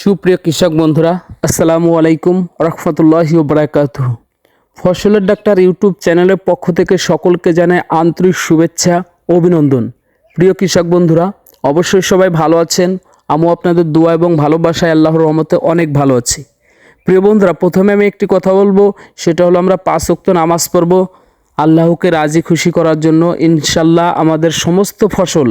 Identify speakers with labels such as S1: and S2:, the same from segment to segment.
S1: সুপ্রিয় কৃষক বন্ধুরা, আসসালামু আলাইকুম রহমতুল্লাহি বারাকাত ফসলের ডাক্তার ইউটিউব চ্যানেলের পক্ষ থেকে সকলকে জানায় আন্তরিক শুভেচ্ছা, অভিনন্দন। প্রিয় কৃষক বন্ধুরা, অবশ্যই সবাই ভালো আছেন। আমিও আপনাদের দোয়া এবং ভালোবাসায় আল্লাহর রহমতে অনেক ভালো আছি। প্রিয় বন্ধুরা, প্রথমে আমি একটি কথা বলব, সেটা হলো আমরা পাঁচ ওয়াক্ত নামাজ পড়ব। আল্লাহকে রাজি খুশি করার জন্য ইনশাল্লাহ আমাদের সমস্ত ফসল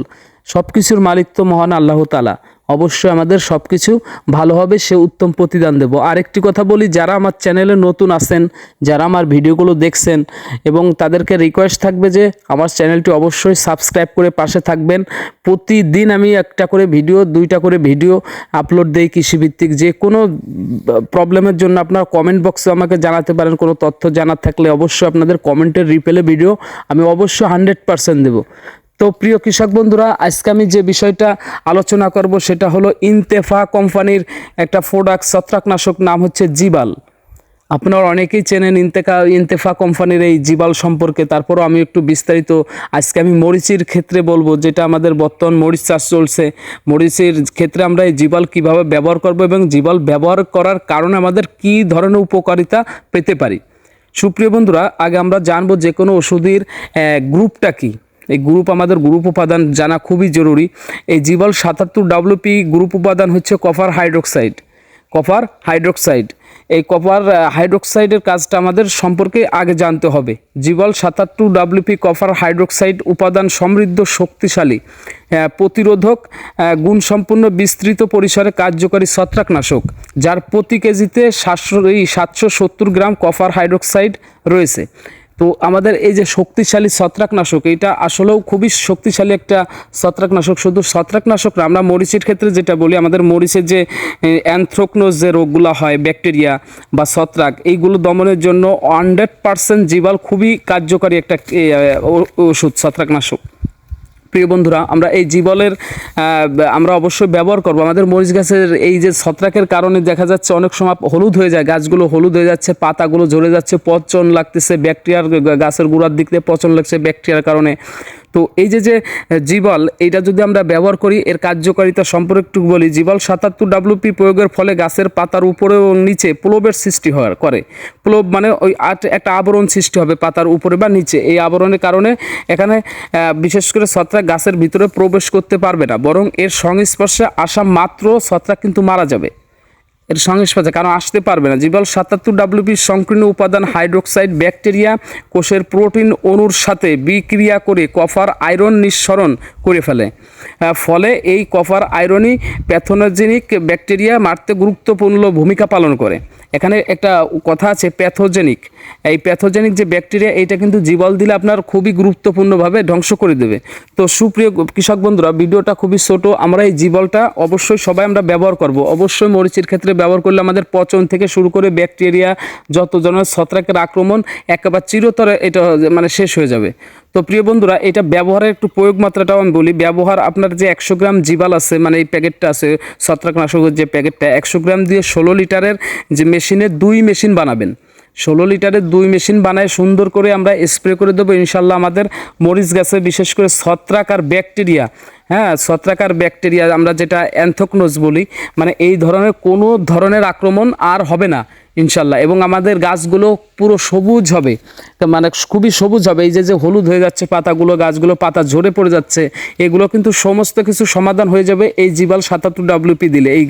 S1: সব কিছুর মালিক তো মহান আল্লাহ তালা অবশ্যই আমাদের সব কিছু ভালো হবে, সে উত্তম প্রতিদান দেব। আরেকটি কথা বলি, যারা আমার চ্যানেলে নতুন আছেন, যারা আমার ভিডিওগুলো দেখছেন এবং তাদেরকে রিকোয়েস্ট থাকবে যে আমার চ্যানেলটি অবশ্যই সাবস্ক্রাইব করে পাশে থাকবেন। প্রতিদিন আমি একটা করে ভিডিও, দুইটা করে ভিডিও আপলোড দেই কৃষিভিত্তিক। যে কোনো প্রবলেমের জন্য আপনার কমেন্ট বক্সে আমাকে জানাতে পারেন, কোনো তথ্য জানার থাকলে অবশ্যই আপনাদের কমেন্টের রিপেলে ভিডিও আমি অবশ্যই হান্ড্রেড পারসেন্ট দেবো। তো প্রিয় কৃষক বন্ধুরা, আজকে আমি যে বিষয়টা আলোচনা করব সেটা হলো ইনতেফা কোম্পানির একটা প্রোডাক্ট ছত্রাকনাশক নাম হচ্ছে জিবাল। আপনারা অনেকেই চেনেন ইন্তেকা, ইন্তেফা কোম্পানির এই জিবাল সম্পর্কে, তারপরও আমি একটু বিস্তারিত আজকে আমি মরিচির ক্ষেত্রে বলব, যেটা আমাদের বর্তমান মরিচ চাষ চলছে। মরিচের ক্ষেত্রে আমরা এই জিবাল কীভাবে ব্যবহার করব এবং জিবাল ব্যবহার করার কারণে আমাদের কি ধরনের উপকারিতা পেতে পারি? সুপ্রিয় বন্ধুরা, আগে আমরা জানব যে কোনো ওষুধের গ্রুপটা কী। এই গ্রুপ আমাদের গ্রুপ উপাদান জানা খুবই জরুরি। এই জিবল সাতাত্তর ডাব্লিউপি গ্রুপ উপাদান হচ্ছে কপার হাইড্রোক্সাইড। Copper hydroxide. এই কপার হাইড্রোক্সাইডের কাজটা আমাদের সম্পর্কে আগে জানতে হবে। জিবল সাতাত্তর ডাব্লিউপি কপার হাইড্রোক্সাইড উপাদান সমৃদ্ধ শক্তিশালী প্রতিরোধক গুণসম্পন্ন বিস্তৃত পরিসরে কার্যকরী ছত্রাকনাশক, যার প্রতি কেজিতে সাতশো, এই সাতশো সত্তর গ্রাম কপার হাইড্রোক্সাইড রয়েছে। তো আমাদের এই যে শক্তিশালী ছত্রাকনাশক, এটা আসলেও খুবই শক্তিশালী একটা ছত্রাকনাশক। শুধু ছত্রাকনাশক না, আমরা মরিচের ক্ষেত্রে যেটা বলি, আমাদের মরিচের যে অ্যানথ্রোকনোজ যে রোগগুলো হয়, ব্যাকটেরিয়া বা ছত্রাক, এইগুলো দমনের জন্য হান্ড্রেড পার্সেন্ট জীবাল খুবই কার্যকারী একটা ওষুধ, ছত্রাকনাশক। প্রিয় বন্ধুরা, আমরা এই জীবলের আমরা অবশ্যই ব্যবহার করব। আমাদের মরিচ গাছের এই যে ছত্রাকের কারণে দেখা যাচ্ছে অনেক সময় হলুদ হয়ে যায়। গাছগুলো হলুদ হয়ে যাচ্ছে, পাতাগুলো ঝরে যাচ্ছে, পচন লাগতেছে, ব্যাকটেরিয়ার গাছের গোড়ার দিক থেকে পচন লাগছে ব্যাকটেরিয়ার কারণে। তো এই যে যে জীবল, এইটা যদি আমরা ব্যবহার করি, এর কার্যকারিতা সম্পর্কে একটু বলি। জীবল সাতাত্তর ডাব্লিউপি প্রয়োগের ফলে গাছের পাতার উপরে এবং নিচে প্লোবের সৃষ্টি হয় করে। প্লোব মানে ওই একটা আবরণ সৃষ্টি হবে পাতার উপরে বা নিচে। এই আবরণের কারণে এখানে বিশেষ করে ছত্রাক গাছের ভিতরে প্রবেশ করতে পারবে না। বরং এর সংস্পর্শে আসা মাত্র ছত্রাক কিন্তু মারা যাবে। এর সংস্পর্শে কারণ আসতে পারবে না। জীবল সাতাত্তর ডাব্লিউপির সংকীর্ণ উপাদান হাইড্রোক্সাইড ব্যাকটেরিয়া কোষের প্রোটিন অণুর সাথে বিক্রিয়া করে কফার আয়রন নিঃসরণ করে ফেলে। ফলে এই কফার আয়রনই প্যাথোনোজেনিক ব্যাকটেরিয়া মারতে গুরুত্বপূর্ণ ভূমিকা পালন করে। এখানে একটা কথা আছে প্যাথোজেনিক। এই প্যাথোজেনিক যে ব্যাকটেরিয়া, এইটা কিন্তু জীবল দিলে আপনার খুবই গুরুত্বপূর্ণভাবে ধ্বংস করে দেবে। তো সুপ্রিয় কৃষক বন্ধুরা, ভিডিওটা খুবই ছোট, আমরা এই জীবলটা অবশ্যই সবাই আমরা ব্যবহার করব। অবশ্যই মরিচের ক্ষেত্রে ব্যবহার করলে আমাদের পচন থেকে শুরু করে ব্যাকটেরিয়া যত ধরনের ছত্রাকের আক্রমণ, একেবারে চিরতরে এটা মানে শেষ হয়ে যাবে। তো প্রিয় বন্ধুরা, এটা ব্যবহারের একটু প্রয়োগ মাত্রাটাও আমি বলি। ব্যবহার আপনার যে একশো গ্রাম জিবাল আছে মানে এই প্যাকেটটা আছে, ছত্রাকনাশকের যে প্যাকেটটা, একশো গ্রাম দিয়ে ষোলো লিটারের যে মেশিনে দুই মেশিন বানাবেন। ষোলো লিটারের দুই মেশিন বানায় সুন্দর করে আমরা স্প্রে করে দেবো, ইনশাল্লাহ আমাদের মরিচ গাছে, বিশেষ করে ছত্রাক আর ব্যাকটেরিয়া। হ্যাঁ ছত্রাক আর ব্যাকটেরিয়া, আমরা যেটা অ্যান্থোকনোজ বলি মানে এই ধরনের কোনো ধরনের আক্রমণ আর হবে না। ইনশাল্লাহ। এবং আমাদের গাছগুলো পুরো সবুজ হবে। মানে খুবই সবুজ হবে। এই যে যে হলুদ হয়ে যাচ্ছে পাতাগুলো, গাছগুলো পাতা ঝরে পড়ে যাচ্ছে, এগুলো কিন্তু সমস্ত কিছু সমাধান হয়ে যাবে এই জিবাল সাতাত্তর ডাব্লিউপি দিলে। এই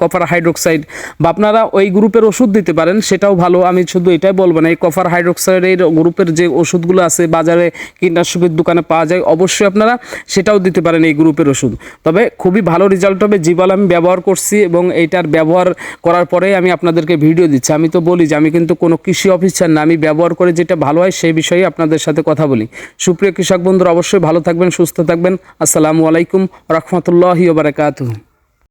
S1: কপার হাইড্রোক্সাইড বা আপনারা ওই গ্রুপের ওষুধ দিতে পারেন, সেটাও ভালো। আমি শুধু এটাই বলব না, এই কপার হাইড্রোক্সাইডের গ্রুপের যে ওষুধগুলো আছে, বাজারে কীটনাশকের দোকানে পাওয়া যায়, অবশ্যই আপনারা সেটাও দিতে পারেন এই গ্রুপের ওষুধ। তবে খুবই ভালো রেজাল্ট হবে, জিবাল আমি ব্যবহার করছি এবং এইটার ব্যবহার করার পরে আমি আপনাদেরকে ভিডিও দিচ্ছি। আমি তো বলি যে আমি কিন্তু কোনো কৃষি অফিসার না, আমি ব্যবহার করে যেটা ভালো হয় সেই বিষয়ে আপনাদের সাথে কথা বলি। সুপ্রিয় কৃষক বন্ধুরা, অবশ্যই ভালো থাকবেন, সুস্থ থাকবেন। আসসালামু আলাইকুম, রহমতুল্লাহি বারাকাতুহ।